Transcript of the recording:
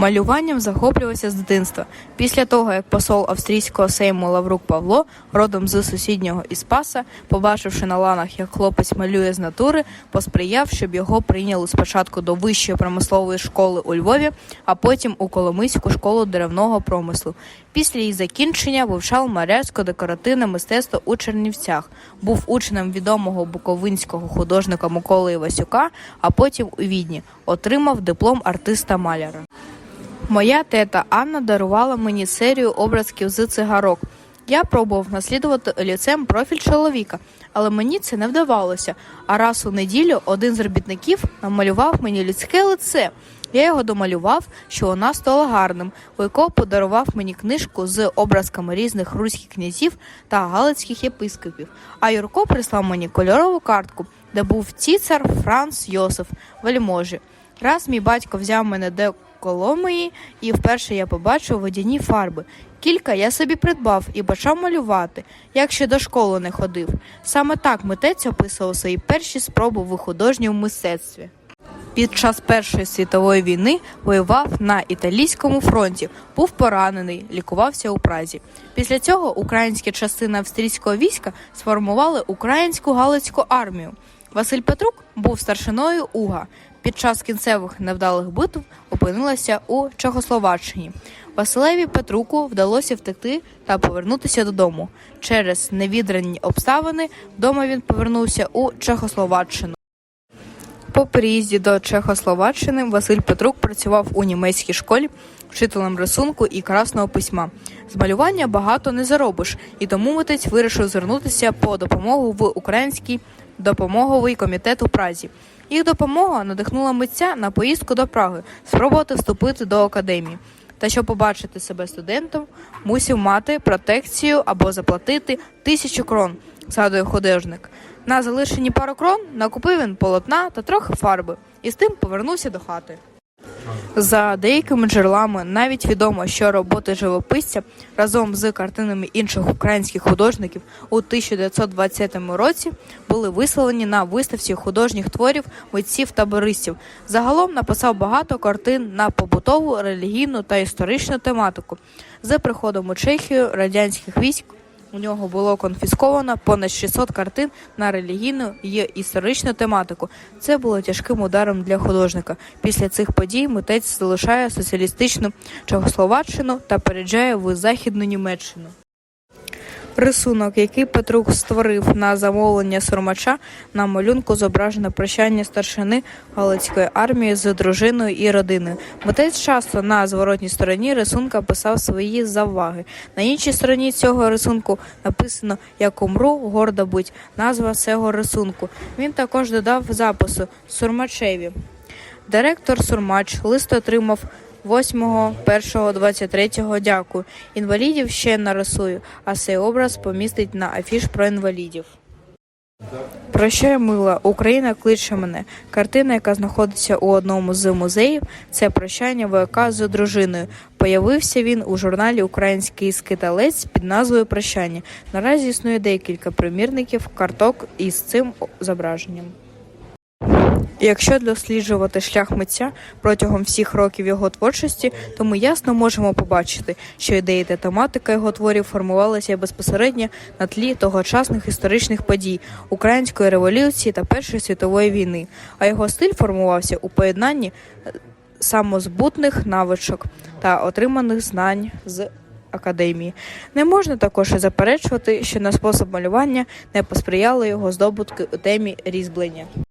Малюванням захоплювався з дитинства. Після того, як посол австрійського сейму Лаврук Павло, родом з сусіднього Іспаса, побачивши на ланах, як хлопець малює з натури, посприяв, щоб його прийняли спочатку до вищої промислової школи у Львові, а потім у Коломийську школу деревного промислу. Після її закінчення вивчав малярсько-декоративне мистецтво у Чернівцях, був учнем відомого буковинського художника Миколи Івасюка, а потім у Відні отримав диплом артиста-маляра. Моя тета Анна дарувала мені серію образків з цигарок. Я пробував наслідувати олівцем профіль чоловіка, але мені це не вдавалося. А раз у неділю один з робітників намалював мені людське лице. Я його домалював, що вона стала гарним. Войко подарував мені книжку з образками різних руських князів та галицьких єпископів. А Юрко прислав мені кольорову картку, де був ціцар Франц Йосиф, вельможі. Раз мій батько взяв мене до Коломиї, і вперше я побачив водяні фарби. Кілька я собі придбав і почав малювати, як ще до школи не ходив. Саме так митець описував свої перші спроби в художньому мистецтві. Під час Першої світової війни воював на італійському фронті, був поранений, лікувався у Празі. Після цього українські частини австрійського війська сформували українську галицьку армію. Василь Петрук був старшиною Уга. Під час кінцевих невдалих битв опинилася у Чехословаччині. Василеві Петруку вдалося втекти та повернутися додому. Через невідрані обставини вдома він повернувся у Чехословаччину. По приїзді до Чехословаччини Василь Петрук працював у німецькій школі вчителем рисунку і красного письма. З малювання багато не заробиш, і тому митець вирішив звернутися по допомогу в український допомоговий комітет у Празі. Їх допомога надихнула митця на поїздку до Праги, спробувати вступити до академії. Та щоб побачити себе студентом, мусив мати протекцію або заплатити тисячу крон, згадує художник. На залишені пару крон накупив він полотна та трохи фарби і з тим повернувся до хати. За деякими джерелами навіть відомо, що роботи живописця разом з картинами інших українських художників у 1920 році були виставлені на виставці художніх творів митців та бористів. Загалом написав багато картин на побутову, релігійну та історичну тематику. З приходом у Чехію радянських військ у нього було конфісковано понад 600 картин на релігійну і історичну тематику. Це було тяжким ударом для художника. Після цих подій митець залишає соціалістичну Чехословаччину та переїжджає в Західну Німеччину. Рисунок, який Петрук створив на замовлення сурмача, на малюнку зображено прощання старшини Галицької армії з дружиною і родиною. Митець часто на зворотній стороні рисунка писав свої заваги. На іншій стороні цього рисунку написано Як умру, гордо будь назва цього рисунку. Він також додав запису Сурмачеві. Директор Сурмач лист отримав 8, 1, 23 дякую. Інвалідів ще нарисую, а цей образ помістить на афіш про інвалідів. Прощай, мила, Україна кличе мене. Картина, яка знаходиться у одному з музеїв, це прощання вояка з дружиною. Появився він у журналі Український скиталець під назвою Прощання. Наразі існує декілька примірників карток із цим зображенням. Якщо досліджувати шлях митця протягом всіх років його творчості, то ми ясно можемо побачити, що ідеї та тематика його творів формувалися безпосередньо на тлі тогочасних історичних подій Української революції та Першої світової війни, а його стиль формувався у поєднанні е, самозбутних навичок та отриманих знань з академії. Не можна також заперечувати, що на спосіб малювання не посприяли його здобутки у темі різьблення.